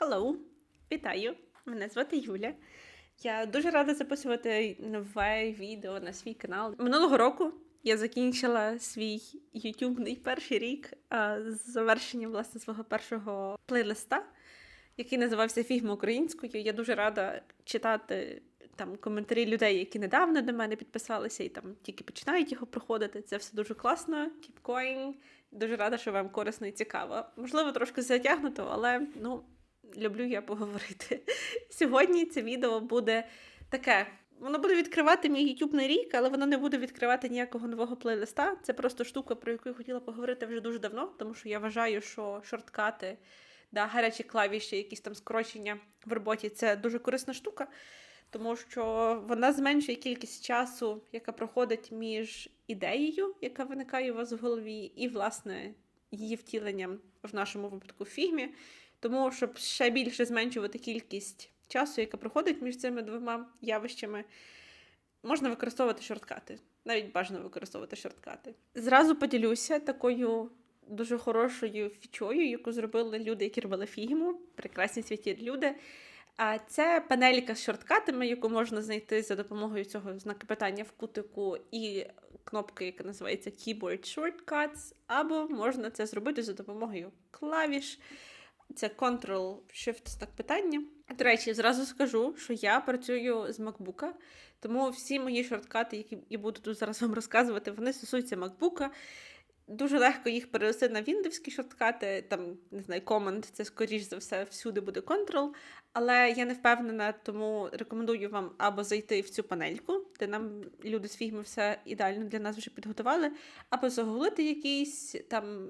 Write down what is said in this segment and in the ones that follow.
Hello! Вітаю! Мене звати Юля. Я дуже рада записувати нове відео на свій канал. Минулого року я закінчила свій ютубний перший рік з завершенням власне свого першого плейлиста, який називався Фігма українською. Я дуже рада читати там коментарі людей, які недавно до мене підписалися і там тільки починають його проходити. Це все дуже класно. Keep going. Дуже рада, що вам корисно і цікаво. Можливо, трошки затягнуто, але ну люблю я поговорити. Сьогодні це відео буде таке. Воно буде відкривати мій на рік, але воно не буде відкривати ніякого нового плейлиста. Це просто штука, про яку я хотіла поговорити вже дуже давно, тому що я вважаю, що шорткати, да, гарячі клавіші, якісь там скорочення в роботі це дуже корисна штука, тому що вона зменшує кількість часу, яка проходить між ідеєю, яка виникає у вас в голові, і, власне, її втіленням в нашому випадку в фігмі. Тому, щоб ще більше зменшувати кількість часу, яка проходить між цими двома явищами, можна використовувати шорткати. Навіть бажано використовувати шорткати. Зразу поділюся такою дуже хорошою фічою, яку зробили люди, які робили фігму, прекрасні святі люди. А це панелька з шорткатами, яку можна знайти за допомогою цього знака питання в кутику і кнопки, яка називається Keyboard Shortcuts, або можна це зробити за допомогою клавіш. Це Ctrl-Shift знак питання. До речі, зразу скажу, що я працюю з MacBook, тому всі мої шорткати, які я буду тут зараз вам розказувати, вони стосуються MacBook. Дуже легко їх перевести на віндовські шорткати, там, не знаю, Command, це, скоріш за все, всюди буде Ctrl. Але я не впевнена, тому рекомендую вам або зайти в цю панельку, де нам люди з фігми все ідеально для нас вже підготували, або загуглити якісь там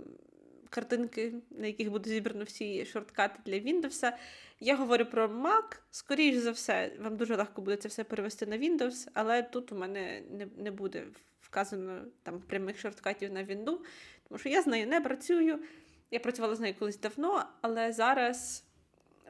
картинки, на яких буде зібрано всі шорткати для Windows. Я говорю про Mac. Скоріше за все, вам дуже легко буде це все перевести на Windows, але тут у мене не, не буде вказано там прямих шорткатів на Windows, тому що я з нею не працюю. Я працювала з нею колись давно, але зараз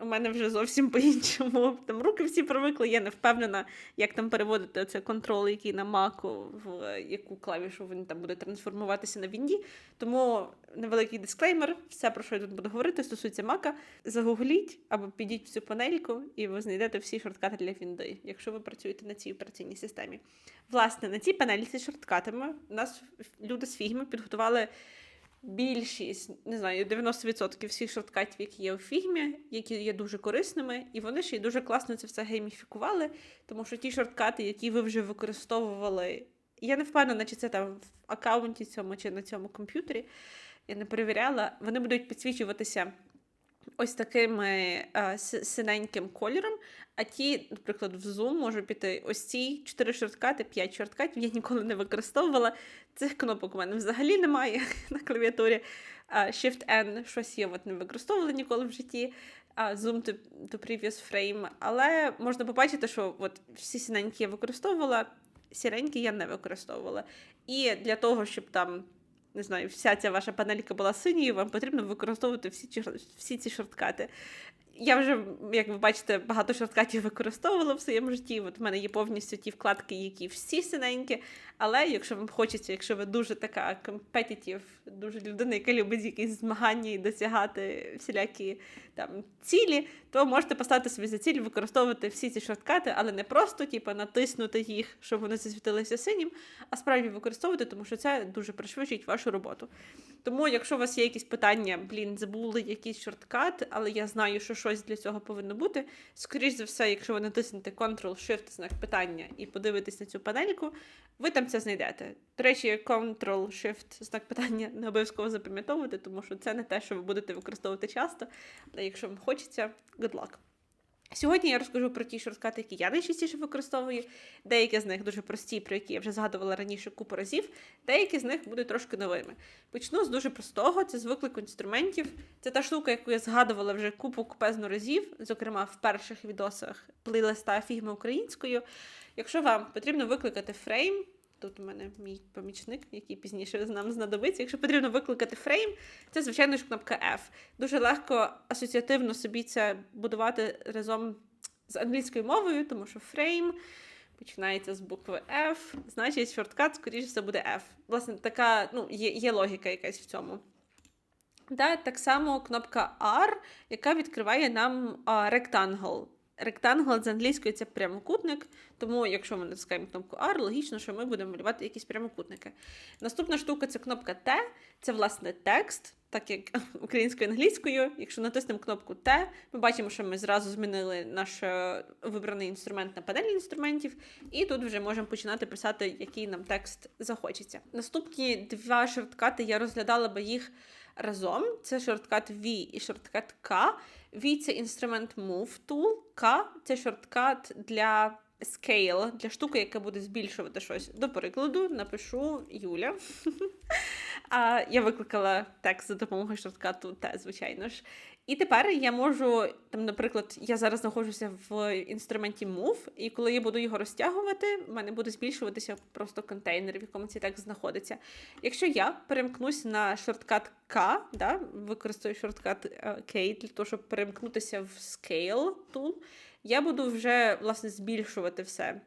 у мене вже зовсім по-іншому. Там руки всі привикли, я не впевнена, як там переводити це контрол, який на Маку, в яку клавішу він там буде трансформуватися на Вінді. Тому невеликий дисклеймер, все, про що я тут буду говорити, стосується Мака. Загугліть або підіть в цю панельку, і ви знайдете всі шорткати для Вінди, якщо ви працюєте на цій операційній системі. Власне, на цій панельці з шорткатами нас люди з фігми підготували більшість, не знаю, 90% всіх шорткатів, які є у фігмі, які є дуже корисними, і вони ще й дуже класно це все гейміфікували, тому що ті шорткати, які ви вже використовували, я не впевнена, чи це там в аккаунті цьому чи на цьому комп'ютері, я не перевіряла, вони будуть підсвічуватися. Ось таким а, синеньким кольором, а ті, наприклад, в Zoom може піти ось ці 4 шорткати, 5 шорткатів. Я ніколи не використовувала. Цих кнопок у мене взагалі немає на клавіатурі. Shift-N щось я от не використовувала ніколи в житті. Zoom to, to previous frame. Але можна побачити, що от всі синенькі я використовувала, сіренькі я не використовувала. І для того, щоб там не знаю, вся ця ваша панелька була синьою, вам потрібно використовувати всі ці, всі ці шорткати. Я вже, як ви бачите, багато шорткатів використовувала в своєму житті. От в мене є повністю ті вкладки, які всі синенькі. Але якщо вам хочеться, якщо ви дуже така компетитів, дуже людина, яка любить якісь змагання і досягати всілякі там цілі, то можете поставити собі за ціль використовувати всі ці шорткати, але не просто типу, натиснути їх, щоб вони засвітилися синім, а справді використовувати, тому що це дуже пришвидшить вашу роботу. Тому, якщо у вас є якісь питання, блін, забули якийсь шорткат, але я знаю, що щось для цього повинно бути. Скоріше за все, якщо ви натиснете Ctrl-Shift знак питання і подивитесь на цю панельку, ви там це знайдете. До речі, Ctrl-Shift знак питання не обов'язково запам'ятовувати, тому що це не те, що ви будете використовувати часто. Але якщо вам хочеться, good luck. Сьогодні я розкажу про ті шорткати, які я найчастіше використовую. Деякі з них дуже прості, про які я вже згадувала раніше купу разів, деякі з них будуть трошки новими. Почну з дуже простого: це з виклику інструментів. Це та штука, яку я згадувала вже купу купезну разів, зокрема в перших відосах плейлиста фігми українською. Якщо вам потрібно викликати фрейм, Тут у мене мій помічник, який пізніше нам знадобиться. Якщо потрібно викликати фрейм, це, звичайно ж, кнопка F. Дуже легко асоціативно собі це будувати разом з англійською мовою, тому що фрейм починається з букви F, значить, шорткат, скоріше все, буде F. Власне, така ну, є, є логіка якась в цьому. Да, так само кнопка R, яка відкриває нам а, Rectangle з англійської це прямокутник, тому якщо ми натискаємо кнопку R, логічно, що ми будемо малювати якісь прямокутники. Наступна штука це кнопка T, це власне текст, так як українською англійською. Якщо натиснемо кнопку T, ми бачимо, що ми зразу змінили наш е, вибраний інструмент на панелі інструментів, і тут вже можемо починати писати, який нам текст захочеться. Наступні два шорткати я розглядала би їх разом. Це шорткат V і шорткат K. V це інструмент Move Tool, K це шорткат для scale, для штуки, яка буде збільшувати щось. До прикладу, напишу Юля. А я викликала текст за допомогою шорткату Т, звичайно ж. І тепер я можу, там, наприклад, я зараз знаходжуся в інструменті Move, і коли я буду його розтягувати, в мене буде збільшуватися просто контейнер, в якому цей текст знаходиться. Якщо я перемкнусь на шорткат K, да, використаю шорткат е, K для того, щоб перемкнутися в Scale Tool, я буду вже власне збільшувати все.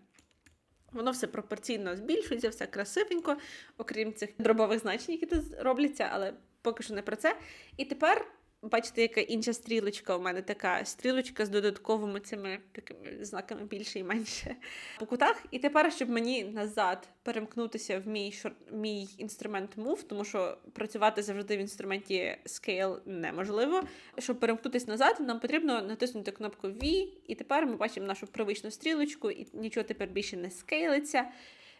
Воно все пропорційно збільшується, все красивенько, окрім цих дробових значень, які тут робляться, але поки що не про це. І тепер Бачите, яка інша стрілочка у мене така стрілочка з додатковими цими такими знаками більше і менше по кутах. І тепер, щоб мені назад перемкнутися в мій шор... мій інструмент Move, тому що працювати завжди в інструменті Scale неможливо. Щоб перемкнутися назад, нам потрібно натиснути кнопку V, і тепер ми бачимо нашу привичну стрілочку, і нічого тепер більше не скейлиться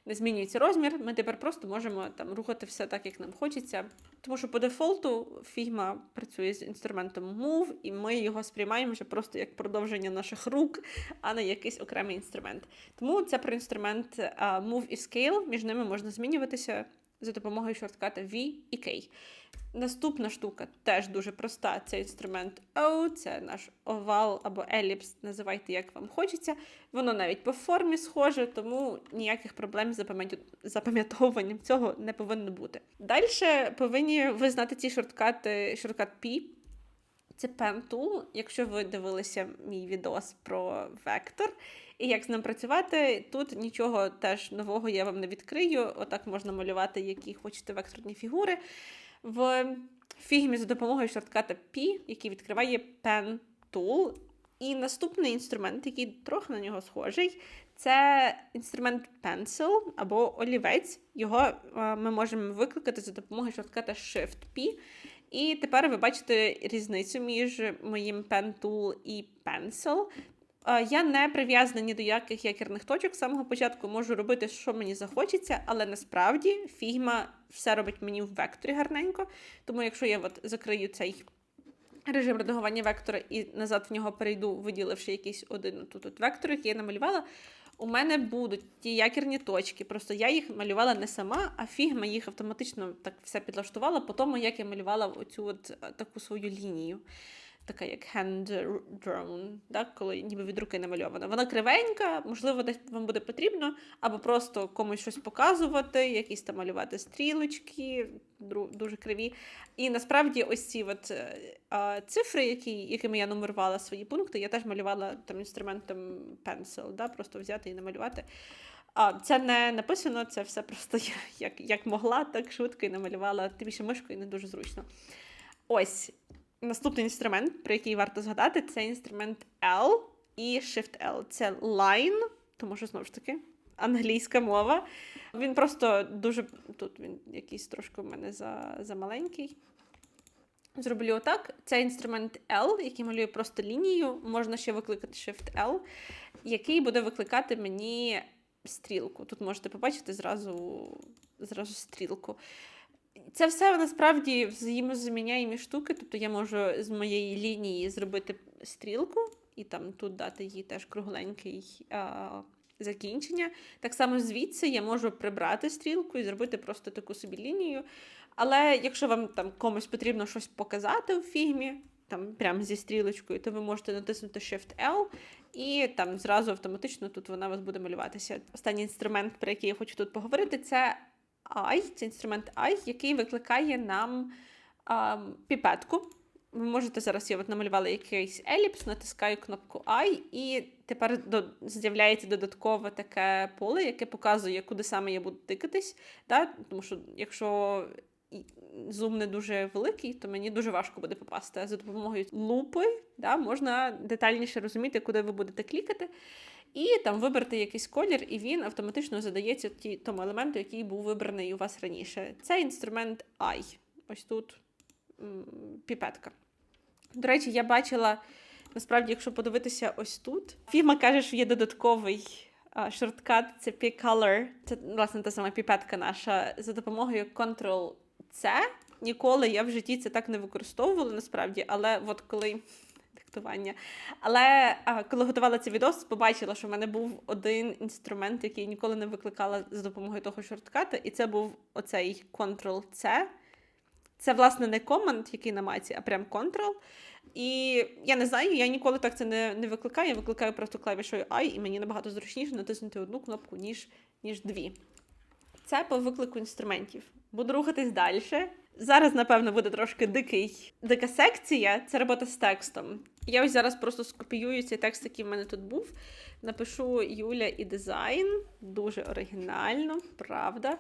не змінюється розмір, ми тепер просто можемо там рухати все так, як нам хочеться. Тому що по дефолту фігма працює з інструментом Move, і ми його сприймаємо вже просто як продовження наших рук, а не якийсь окремий інструмент. Тому це про інструмент Move і Scale, між ними можна змінюватися за допомогою шортката V і K. Наступна штука теж дуже проста. Це інструмент O, це наш овал або еліпс, називайте, як вам хочеться. Воно навіть по формі схоже, тому ніяких проблем з запам'ятовуванням цього не повинно бути. Далі повинні ви знати ці шорткати, шорткат P. Це Pen Tool, якщо ви дивилися мій відос про вектор. І як з ним працювати, тут нічого теж нового я вам не відкрию. Отак можна малювати, які хочете векторні фігури. В фігмі за допомогою шортката P, який відкриває Pen Tool. І наступний інструмент, який трохи на нього схожий, це інструмент Pencil або олівець. Його е, ми можемо викликати за допомогою шортката Shift-P. І тепер ви бачите різницю між моїм Pen Tool і Pencil. Я не прив'язана ні до яких якірних точок. З самого початку можу робити, що мені захочеться, але насправді фігма все робить мені в векторі гарненько. Тому, якщо я от закрию цей режим редагування вектора і назад в нього перейду, виділивши якийсь один тут вектор, який я намалювала, у мене будуть ті якірні точки. Просто я їх малювала не сама, а фігма їх автоматично так все підлаштувала по тому, як я малювала оцю от е, таку свою лінію така як hand-drawn, так, коли ніби від руки намальована. Вона кривенька, можливо, десь вам буде потрібно, або просто комусь щось показувати, якісь там малювати стрілочки, дуже криві. І насправді ось ці от, а, цифри, які, якими я нумерувала свої пункти, я теж малювала там інструментом pencil, да, просто взяти і намалювати. А, Це не написано, це все просто як як могла, так швидко і намалювала тим більше мишкою не дуже зручно. Ось. Наступний інструмент, про який варто згадати, це інструмент L і Shift-L. Це line, тому що знову ж таки англійська мова. Він просто дуже. Тут він якийсь трошки в мене за, за. Зроблю отак. Це інструмент L, який малює просто лінію. Можна ще викликати Shift-L, який буде викликати мені стрілку. Тут можете побачити зразу, зразу стрілку. Це все насправді взаємозаміняємі штуки. Тобто я можу з моєї лінії зробити стрілку, і там тут дати їй теж кругленький а, закінчення. Так само звідси я можу прибрати стрілку і зробити просто таку собі лінію. Але якщо вам там комусь потрібно щось показати у фігмі, там прямо зі стрілочкою, то ви можете натиснути Shift-L, і там зразу автоматично тут вона у вас буде малюватися. Останній інструмент, про який я хочу тут поговорити, це I, це інструмент I, який викликає нам а, піпетку. Ви можете зараз я от намалювала якийсь еліпс, натискаю кнопку I, і тепер з'являється додаткове таке поле, яке показує, куди саме я буду тикатись. Да? Тому що якщо зум не дуже великий, то мені дуже важко буде попасти. За допомогою лупи да, можна детальніше розуміти, куди ви будете клікати. І там вибрати якийсь колір, і він автоматично задається ті, тому елементу, який був вибраний у вас раніше. Це інструмент I. Ось тут піпетка. До речі, я бачила, насправді, якщо подивитися ось тут, Фіма каже, що є додатковий шорткат, це P-Color. Це, власне, та сама піпетка наша. За допомогою Ctrl-C. Ніколи я в житті це так не використовувала, насправді, але от коли. Диктування. Але коли готувала цей відос, побачила, що в мене був один інструмент, який ніколи не викликала за допомогою того шортката, і це був оцей Ctrl-C. Це, власне, не команд, який на маці, а прям Ctrl. І я не знаю, я ніколи так це не, не викликаю. Я викликаю просто клавішою I, і мені набагато зручніше натиснути одну кнопку, ніж, ніж дві. Це по виклику інструментів. Буду рухатись далі. Зараз, напевно, буде трошки дикий. Дика секція це робота з текстом. Я ось зараз просто скопіюю цей текст, який в мене тут був. Напишу Юля і дизайн. Дуже оригінально, правда.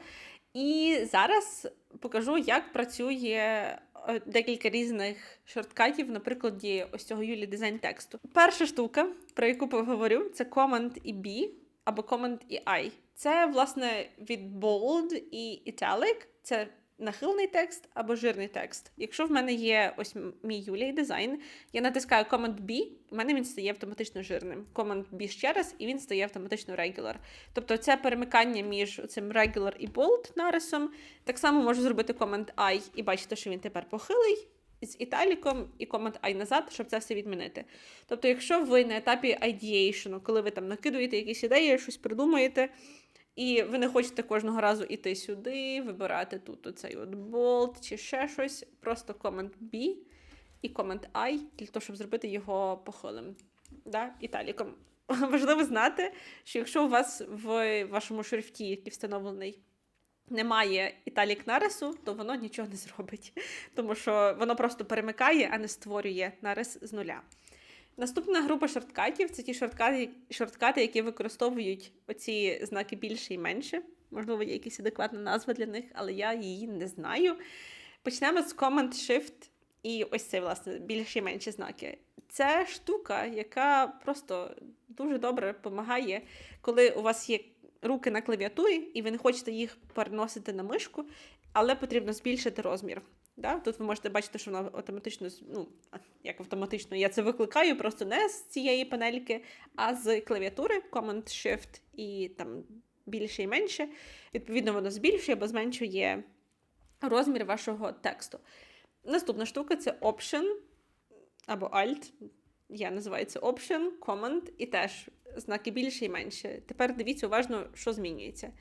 І зараз покажу, як працює е, декілька різних шорткатів, на прикладі ось цього Юлі дизайн тексту. Перша штука, про яку поговорю, це Command і B або Command і I. Це, власне, від Bold і Italic. Це нахилний текст або жирний текст. Якщо в мене є ось мій Юлій дизайн, я натискаю Command B, в мене він стає автоматично жирним. Command B ще раз, і він стає автоматично regular. Тобто це перемикання між цим regular і bold нарисом. Так само можу зробити Command I і бачите, що він тепер похилий. З італіком і Command I назад, щоб це все відмінити. Тобто, якщо ви на етапі ideation, коли ви там накидуєте якісь ідеї, щось придумуєте, і ви не хочете кожного разу іти сюди, вибирати тут оцей от болт чи ще щось. Просто Command B і Command I для того, щоб зробити його похилим. Да? Італіком. Важливо знати, що якщо у вас в вашому шрифті, який встановлений, немає італік нарису, то воно нічого не зробить. Тому що воно просто перемикає, а не створює нарис з нуля. Наступна група шорткатів це ті шорткати, шорткати, які використовують оці знаки більше і менше. Можливо, є якась адекватна назва для них, але я її не знаю. Почнемо з Command Shift і ось це, власне, більше і менші знаки. Це штука, яка просто дуже добре допомагає, коли у вас є руки на клавіатурі, і ви не хочете їх переносити на мишку, але потрібно збільшити розмір. Да? Тут ви можете бачити, що воно автоматично, ну, як автоматично, я це викликаю просто не з цієї панельки, а з клавіатури Command-Shift і там більше і менше. Відповідно, воно збільшує або зменшує розмір вашого тексту. Наступна штука це Option або Alt. Я називаю це Option, Command і теж знаки більше і менше. Тепер дивіться уважно, що змінюється.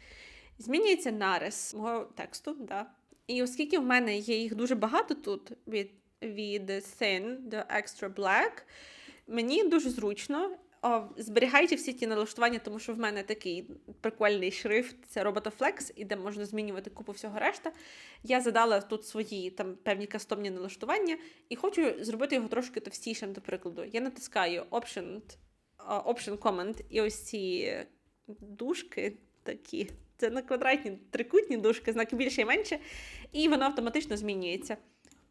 Змінюється нарис мого тексту. Да. І оскільки в мене є їх дуже багато тут від, від Thin до Extra Black, мені дуже зручно. О, зберігайте всі ті налаштування, тому що в мене такий прикольний шрифт, це RobotoFlex, і де можна змінювати купу всього решта. Я задала тут свої там певні кастомні налаштування і хочу зробити його трошки товстішим, до прикладу. Я натискаю Option, а, Option Command, і ось ці дужки такі. Це на квадратні трикутні дужки, знаки більше і менше, і воно автоматично змінюється.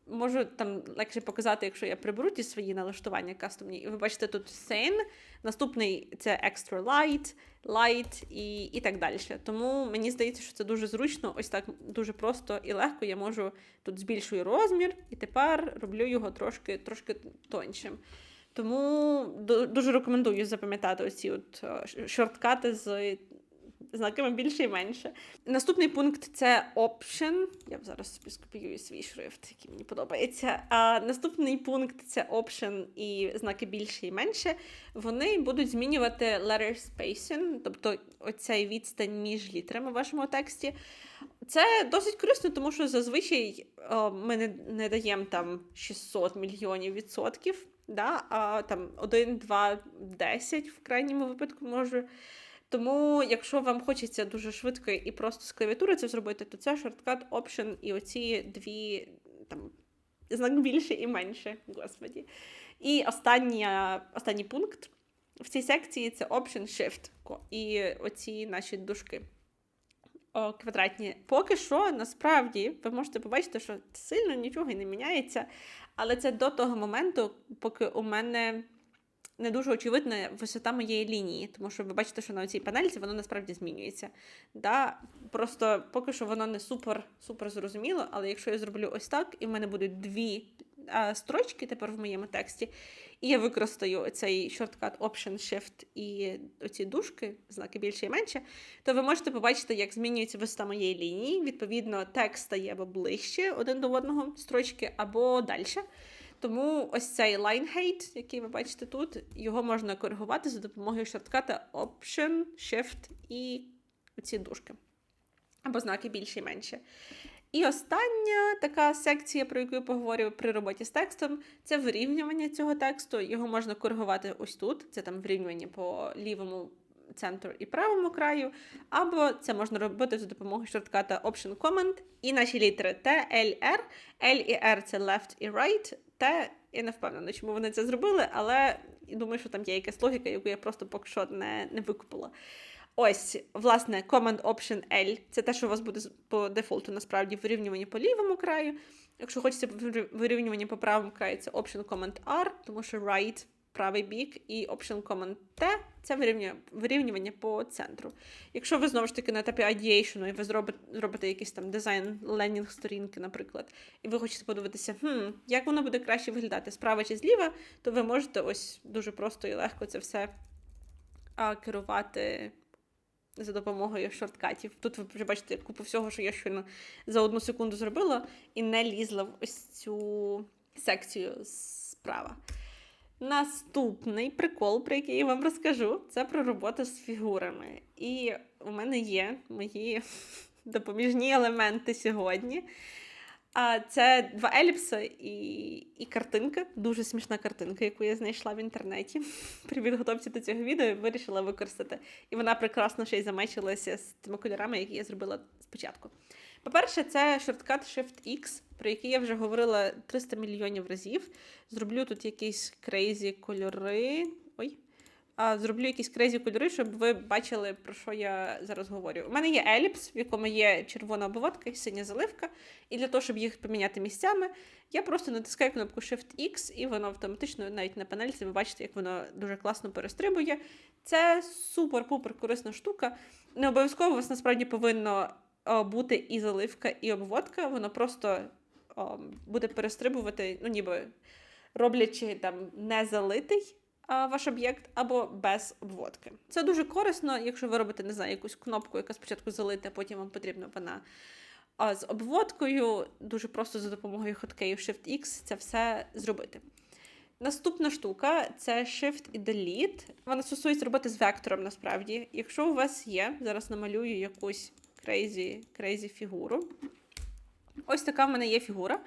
Можу там легше показати, якщо я приберу ті свої налаштування кастомні. І ви бачите тут Thin, наступний це Extra Light, Light і, і так далі. Тому мені здається, що це дуже зручно, ось так дуже просто і легко. Я можу тут збільшую розмір, і тепер роблю його трошки, трошки тоншим. Тому дуже рекомендую запам'ятати оці от е, шорткати з знаками більше і менше. Наступний пункт це option. Я зараз собі скопіюю свій шрифт, який мені подобається. А наступний пункт це option і знаки більше і менше. Вони будуть змінювати letter spacing, тобто оцей відстань між літерами в вашому тексті. Це досить корисно, тому що зазвичай о, ми не, не даємо там 600 мільйонів відсотків, да? а там 1, 2, 10 в крайньому випадку може. Тому, якщо вам хочеться дуже швидко і просто з клавіатури це зробити, то це шорткат Option і оці дві там знак більше і менше, господі. І остання, останній пункт в цій секції це Option Shift. І оці наші дужки. о, квадратні. Поки що, насправді, ви можете побачити, що сильно нічого і не міняється. Але це до того моменту, поки у мене не дуже очевидна висота моєї лінії, тому що ви бачите, що на цій панельці воно насправді змінюється. Да? Просто поки що воно не супер супер зрозуміло, але якщо я зроблю ось так, і в мене будуть дві а, строчки тепер в моєму тексті, і я використаю цей шорткат Option Shift і оці дужки, знаки більше і менше, то ви можете побачити, як змінюється висота моєї лінії. Відповідно, текст стає або ближче один до одного строчки, або далі. Тому ось цей line height, який ви бачите тут, його можна коригувати за допомогою шортката Option, Shift і оці дужки. Або знаки більше і менше. І остання така секція, про яку я поговорю при роботі з текстом, це вирівнювання цього тексту. Його можна коригувати ось тут. Це там вирівнювання по лівому центру і правому краю. Або це можна робити за допомогою шортката Option Command і наші літери T, L, R. L і R це left і right. T, я не впевнена, чому вони це зробили, але думаю, що там є якась логіка, яку я просто поки що не, не викупила. Ось, власне, Command Option L це те, що у вас буде по дефолту насправді вирівнювання по лівому краю. Якщо хочеться вирівнювання по правому краю, це Option Command R, тому що right правий бік, і Option Command T це вирівнювання, по центру. Якщо ви знову ж таки на етапі ideation, і ви зробите, якийсь там дизайн ленінг сторінки, наприклад, і ви хочете подивитися, хм, як воно буде краще виглядати справа чи зліва, то ви можете ось дуже просто і легко це все керувати за допомогою шорткатів. Тут ви вже бачите купу всього, що я щойно за одну секунду зробила, і не лізла в ось цю секцію справа. Наступний прикол, про який я вам розкажу, це про роботу з фігурами. І у мене є мої допоміжні елементи сьогодні. А це два еліпси і і картинка, дуже смішна картинка, яку я знайшла в інтернеті. При підготовці до цього відео вирішила використати. І вона прекрасно ще й замечилася з тими кольорами, які я зробила спочатку. По-перше, це шорткат Shift-X, про який я вже говорила 300 мільйонів разів. Зроблю тут якісь крейзі кольори. Ой. А, Зроблю якісь крейзі кольори, щоб ви бачили, про що я зараз говорю. У мене є еліпс, в якому є червона обводка і синя заливка. І для того, щоб їх поміняти місцями, я просто натискаю кнопку Shift-X, і воно автоматично, навіть на панельці, ви бачите, як воно дуже класно перестрибує. Це супер-пупер корисна штука. Не обов'язково вас насправді повинно бути і заливка, і обводка, воно просто буде перестрибувати, ну ніби роблячи там не залитий ваш об'єкт або без обводки. Це дуже корисно, якщо ви робите, не знаю, якусь кнопку, яка спочатку залита, а потім вам потрібна вона. А з обводкою дуже просто за допомогою хоткею Shift-X це все зробити. Наступна штука це Shift і Delete. Вона стосується роботи з вектором, насправді. Якщо у вас є, зараз намалюю якусь crazy, крейзі фігуру. Ось така в мене є фігура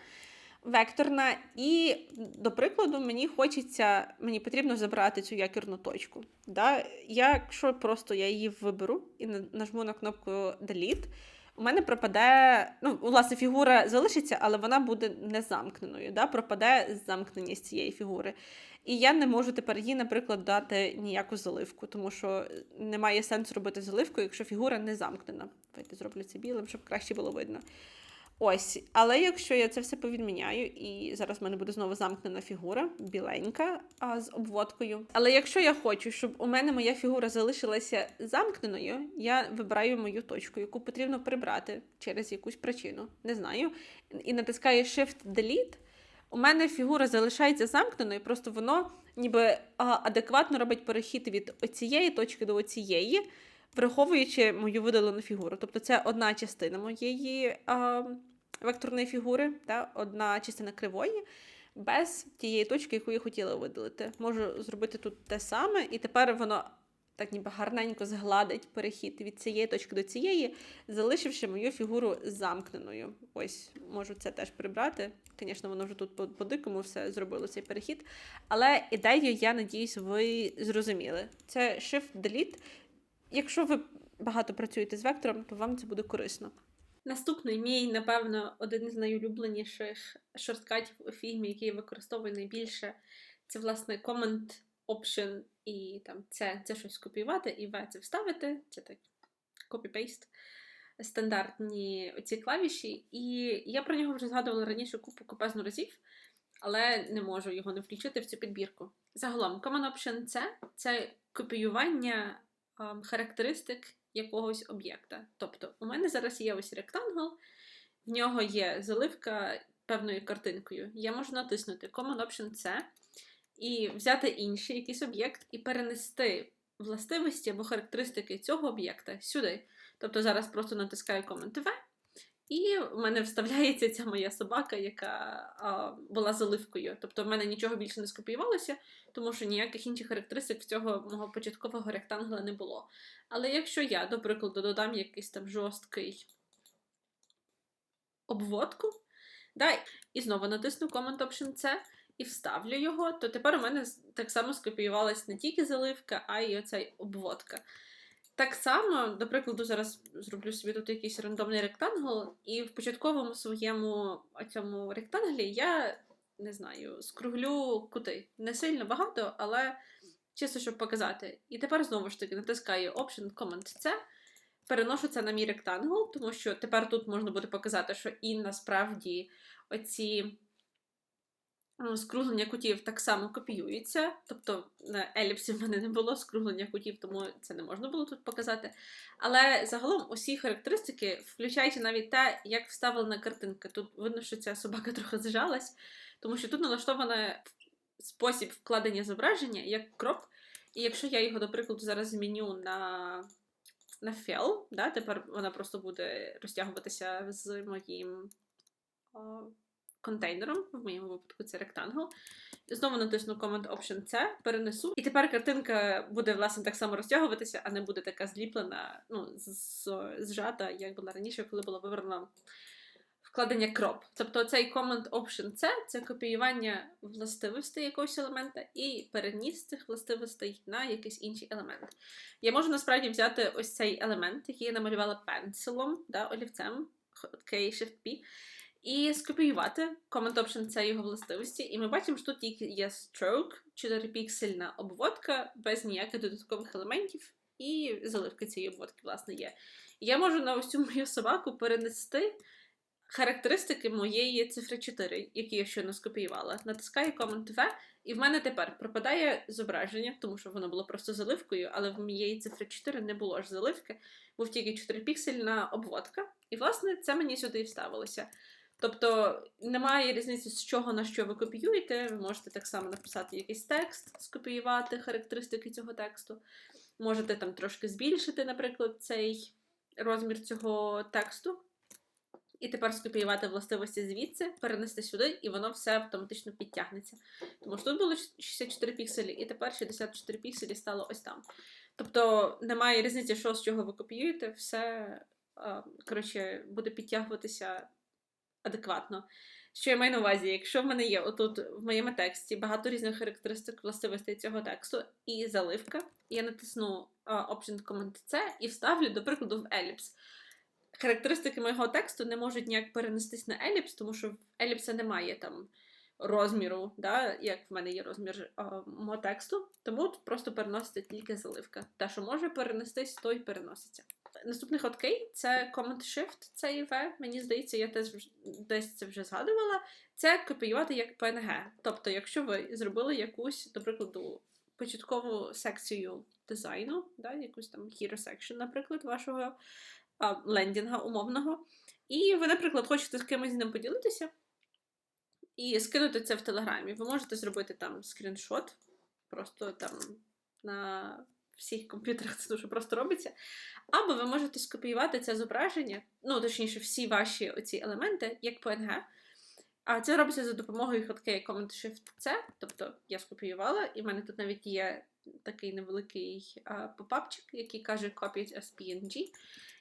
векторна. І, до прикладу, мені хочеться, мені потрібно забрати цю якірну точку. Да? Якщо просто я її виберу і нажму на кнопку Delete, у мене пропаде, ну, власне, фігура залишиться, але вона буде не замкненою. Да? Пропаде замкненість цієї фігури. І я не можу тепер їй, наприклад, дати ніяку заливку, тому що немає сенсу робити заливку, якщо фігура не замкнена. Давайте зроблю це білим, щоб краще було видно. Ось, але якщо я це все повідміняю, і зараз в мене буде знову замкнена фігура, біленька, а з обводкою. Але якщо я хочу, щоб у мене моя фігура залишилася замкненою, я вибираю мою точку, яку потрібно прибрати через якусь причину, не знаю. І натискаю Shift-Delete. У мене фігура залишається замкненою, просто воно ніби адекватно робить перехід від оцієї точки до оцієї, враховуючи мою видалену фігуру. Тобто це одна частина моєї а, векторної фігури, та, одна частина кривої, без тієї точки, яку я хотіла видалити. Можу зробити тут те саме, і тепер воно так ніби гарненько згладить перехід від цієї точки до цієї, залишивши мою фігуру замкненою. Ось, можу це теж прибрати. Звісно, воно вже тут по-дикому все зробило цей перехід. Але ідею, я надіюсь, ви зрозуміли. Це Shift-Delete. Якщо ви багато працюєте з вектором, то вам це буде корисно. Наступний мій, напевно, один із найулюбленіших шорткатів у фільмі, який я використовую найбільше, це, власне, Command Option і там це це щось копіювати, і В це вставити, це так copy-paste. стандартні оці клавіші, і я про нього вже згадувала раніше купу купезну разів, але не можу його не включити в цю підбірку. Загалом, Common Option C – це копіювання характеристик якогось об'єкта. Тобто, у мене зараз є ось ректангл, в нього є заливка певною картинкою. Я можу натиснути Command Option C і взяти інший якийсь об'єкт і перенести властивості або характеристики цього об'єкта сюди. Тобто зараз просто натискаю Command V, і в мене вставляється ця моя собака, яка а, була заливкою. Тобто в мене нічого більше не скопіювалося, тому що ніяких інших характеристик в цього мого початкового ректангла не було. Але якщо я, до прикладу, додам якийсь там жорсткий обводку, да, і знову натисну Command Option C і вставлю його, то тепер у мене так само скопіювалась не тільки заливка, а й оцей обводка. Так само, до прикладу, зараз зроблю собі тут якийсь рандомний ректангл, і в початковому своєму цьому ректанглі я не знаю, скруглю кути. Не сильно багато, але чисто, щоб показати. І тепер знову ж таки натискаю Option Command C, переношу це на мій ректангл, тому що тепер тут можна буде показати, що і насправді оці скруглення кутів так само копіюються. Тобто на еліпсі в мене не було скруглення кутів, тому це не можна було тут показати. Але загалом усі характеристики, включаючи навіть те, як вставлена картинка. Тут видно, що ця собака трохи зжалась, тому що тут налаштований спосіб вкладення зображення як кроп. І якщо я його, до прикладу, зараз зміню на на fill, да, тепер вона просто буде розтягуватися з моїм контейнером, в моєму випадку це ректангл. Знову натисну Command Option C, перенесу. І тепер картинка буде, власне, так само розтягуватися, а не буде така зліплена, ну, зжата, як була раніше, коли було вибрано вкладення crop. Тобто цей Command Option C це копіювання властивостей якогось елемента і переніс цих властивостей на якийсь інший елемент. Я можу насправді взяти ось цей елемент, який я намалювала пенсилом, да, олівцем, K-Shift-P, і скопіювати Command Option це його властивості. І ми бачимо, що тут тільки є stroke, 4 піксельна обводка без ніяких додаткових елементів, і заливка цієї обводки, власне, є. Я можу на ось цю мою собаку перенести характеристики моєї цифри 4, які я щойно скопіювала. Натискаю Command V, і в мене тепер пропадає зображення, тому що воно було просто заливкою, але в моєї цифри 4 не було ж заливки, був тільки 4 піксельна обводка. І, власне, це мені сюди і вставилося. Тобто немає різниці, з чого на що ви копіюєте. Ви можете так само написати якийсь текст, скопіювати характеристики цього тексту. Можете там трошки збільшити, наприклад, цей розмір цього тексту. І тепер скопіювати властивості звідси, перенести сюди, і воно все автоматично підтягнеться. Тому що тут було 64 пікселі, і тепер 64 пікселі стало ось там. Тобто немає різниці, що з чого ви копіюєте, все коротше, буде підтягуватися адекватно. Що я маю на увазі, якщо в мене є отут в моєму тексті багато різних характеристик властивостей цього тексту і заливка, я натисну Option Command C і вставлю, до прикладу, в еліпс. Характеристики моєго тексту не можуть ніяк перенестись на еліпс, тому що в еліпса немає там розміру, да, як в мене є розмір а, мого тексту, тому просто переноситься тільки заливка. Те, що може перенестись, то й переноситься. Наступний хоткей це Command-Shift, це V. Мені здається, я теж десь це вже згадувала. Це копіювати як PNG. Тобто, якщо ви зробили якусь, до прикладу, початкову секцію дизайну, да, якусь там hero section, наприклад, вашого а, лендінга умовного, і ви, наприклад, хочете з кимось з ним поділитися і скинути це в Телеграмі. Ви можете зробити там скріншот, просто там на всіх комп'ютерах це дуже просто робиться. Або ви можете скопіювати це зображення, ну, точніше, всі ваші оці елементи, як PNG. А це робиться за допомогою хотки Command-Shift-C. Тобто я скопіювала, і в мене тут навіть є такий невеликий попапчик, який каже Copied as PNG.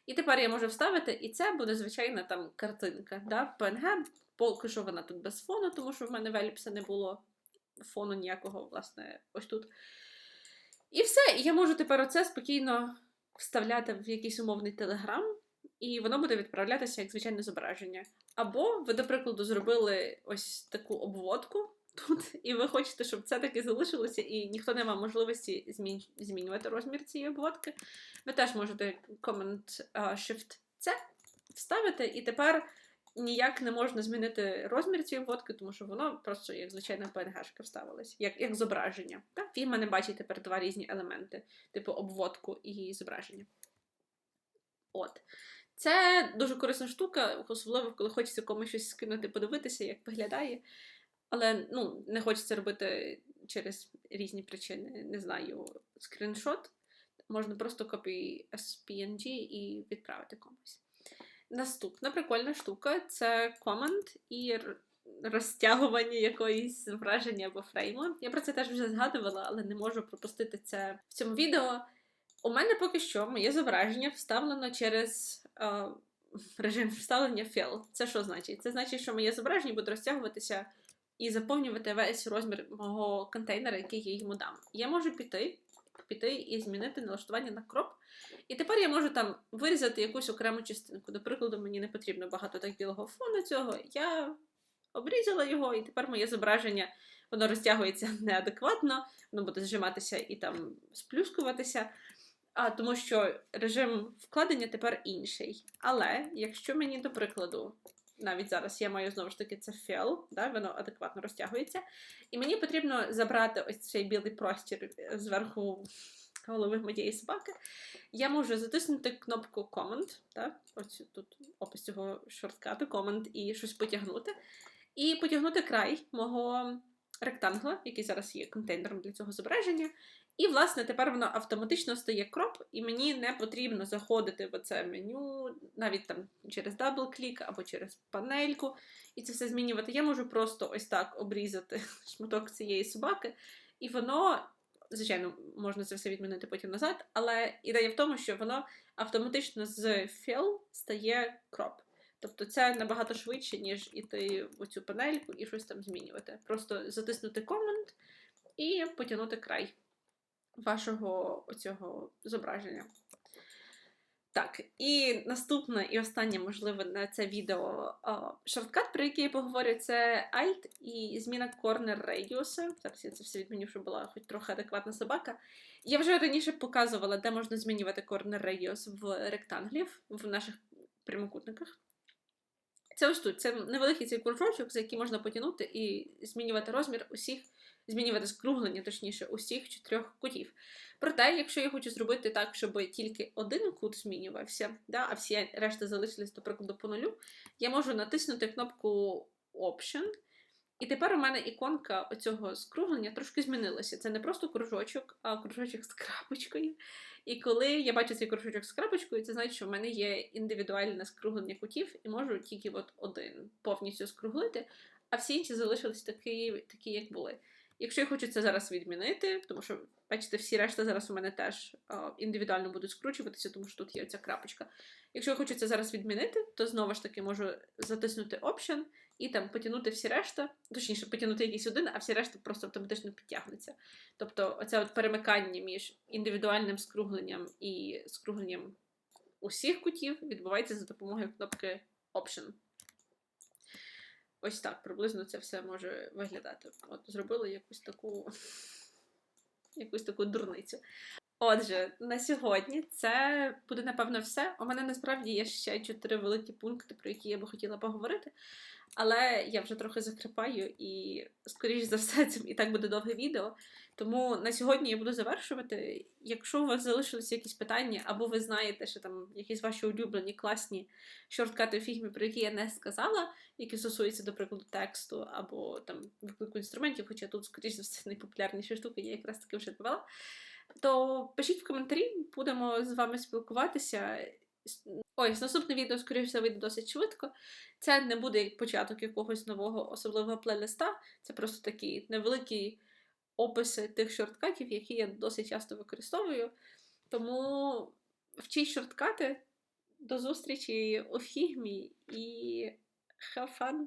І тепер я можу вставити, і це буде звичайна там картинка. Да? PNG, поки що вона тут без фону, тому що в мене в не було фону ніякого, власне, ось тут. І все. І я можу тепер оце спокійно вставляти в якийсь умовний телеграм, і воно буде відправлятися як звичайне зображення. Або ви, до прикладу, зробили ось таку обводку тут, і ви хочете, щоб це таки залишилося, і ніхто не мав можливості змінювати розмір цієї обводки. Ви теж можете Command Shift це вставите, і тепер ніяк не можна змінити розмір цієї обводки, тому що воно просто як звичайна PNG вставилось, як, як зображення. Так? Фігма не бачить тепер два різні елементи, типу обводку і зображення. От. Це дуже корисна штука, особливо коли хочеться комусь щось скинути, подивитися, як виглядає. Але ну, не хочеться робити через різні причини. Не знаю, скріншот. Можна просто копій з PNG і відправити комусь. Наступна прикольна штука це команд і розтягування якоїсь зображення або фрейму. Я про це теж вже згадувала, але не можу пропустити це в цьому відео. У мене поки що моє зображення вставлено через е, режим вставлення fill. Це що значить? Це значить, що моє зображення буде розтягуватися і заповнювати весь розмір мого контейнера, який я йому дам. Я можу піти, піти і змінити налаштування на кроп. І тепер я можу там вирізати якусь окрему частинку. До прикладу, мені не потрібно багато так білого фону цього. Я обрізала його, і тепер моє зображення воно розтягується неадекватно, воно буде зжиматися і там сплюскуватися. А, тому що режим вкладення тепер інший. Але якщо мені, до прикладу, навіть зараз я маю знову ж таки це fill, да, воно адекватно розтягується. І мені потрібно забрати ось цей білий простір зверху голови моєї собаки. Я можу затиснути кнопку Command, да, ось тут опис цього шорткату Command, і щось потягнути. І потягнути край мого ректангла, який зараз є контейнером для цього зображення. І, власне, тепер воно автоматично стає кроп, і мені не потрібно заходити в це меню, навіть там через дабл-клік або через панельку, і це все змінювати. Я можу просто ось так обрізати шматок цієї собаки, і воно, звичайно, можна це все відмінити потім назад, але ідея в тому, що воно автоматично з fill стає кроп. Тобто це набагато швидше, ніж іти в цю панельку і щось там змінювати. Просто затиснути Command і потягнути край вашого оцього зображення. Так, і наступне і останнє, можливо, на це відео шорткат, про який я поговорю, це Alt і зміна Corner Radius. Зараз я це все відміню, щоб була хоч трохи адекватна собака. Я вже раніше показувала, де можна змінювати Corner Radius в ректанглів в наших прямокутниках. Це ось тут. Це невеликий цей кружочок, за який можна потягнути і змінювати розмір усіх, змінювати скруглення, точніше, усіх чотирьох кутів. Проте, якщо я хочу зробити так, щоб тільки один кут змінювався, да, а всі решта залишились, до прикладу, по нулю, я можу натиснути кнопку Option. І тепер у мене іконка оцього скруглення трошки змінилася. Це не просто кружочок, а кружочок з крапочкою. І коли я бачу цей кружочок з крапочкою, це значить, що в мене є індивідуальне скруглення кутів, і можу тільки от один повністю скруглити, а всі інші залишились такі, такі як були. Якщо я хочу це зараз відмінити, тому що, бачите, всі решта зараз у мене теж індивідуально будуть скручуватися, тому що тут є ця крапочка. Якщо я хочу це зараз відмінити, то знову ж таки можу затиснути Option і там потягнути всі решта, точніше, потягнути якийсь один, а всі решта просто автоматично підтягнуться. Тобто, оце от перемикання між індивідуальним скругленням і скругленням усіх кутів відбувається за допомогою кнопки Option. Ось так приблизно це все може виглядати. От зробили якусь таку якусь таку дурницю. Отже, на сьогодні це буде напевно все. У мене насправді є ще чотири великі пункти, про які я би хотіла поговорити. Але я вже трохи закрипаю і, скоріш за все, це і так буде довге відео. Тому на сьогодні я буду завершувати. Якщо у вас залишилися якісь питання, або ви знаєте, що там якісь ваші улюблені класні шорткати фігмі, про які я не сказала, які стосуються, до прикладу, тексту або там виклику інструментів, хоча тут, скоріш за все, найпопулярніші штуки, я якраз таки вже довела, то пишіть в коментарі, будемо з вами спілкуватися. Ось, наступне відео, скоріше вийде досить швидко. Це не буде початок якогось нового особливого плейлиста. Це просто такі невеликі описи тих шорткатів, які я досить часто використовую. Тому вчіть шорткати. До зустрічі у фігмі і have fun!